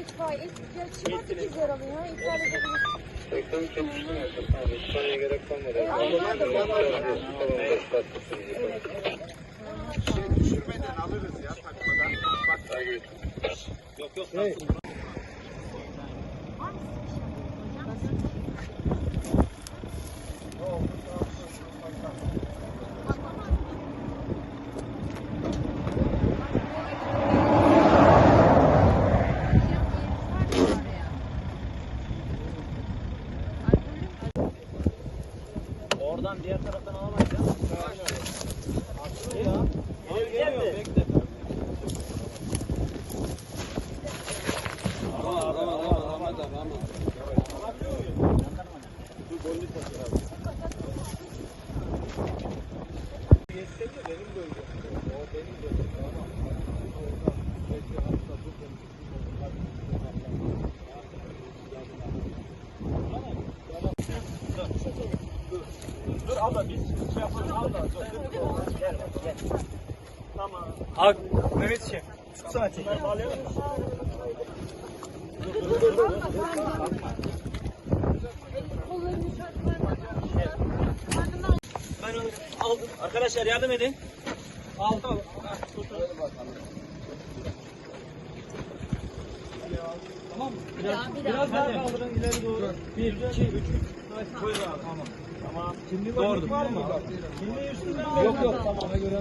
İtfaiye, çıkmak güzel alıyor. İtfaiye de Reklam çalıştım ya. Tamam, İspanya'ya gerek kalmadı. Evet, onlar da var. Evet, Düşürmeden alırız ya takmadan. Bak, yok yok. Hey. Oradan diğer taraftan. Ya. Hayır geliyor. Abla biz şey yapalım abla. Gel gel. Tamam. Abi Mehmet Şef. Şu saati. Bağlayalım mı? Kollarını çarpma. Ben onu aldım. Arkadaşlar yardım edin. Aldım. Tamam. Biraz, biraz daha kaldırın ileri doğru. Bir, iki, üç. Abi tamam. Tamam. Kimliği var mı? Kimliği üstünden Yok yok tamam. göre.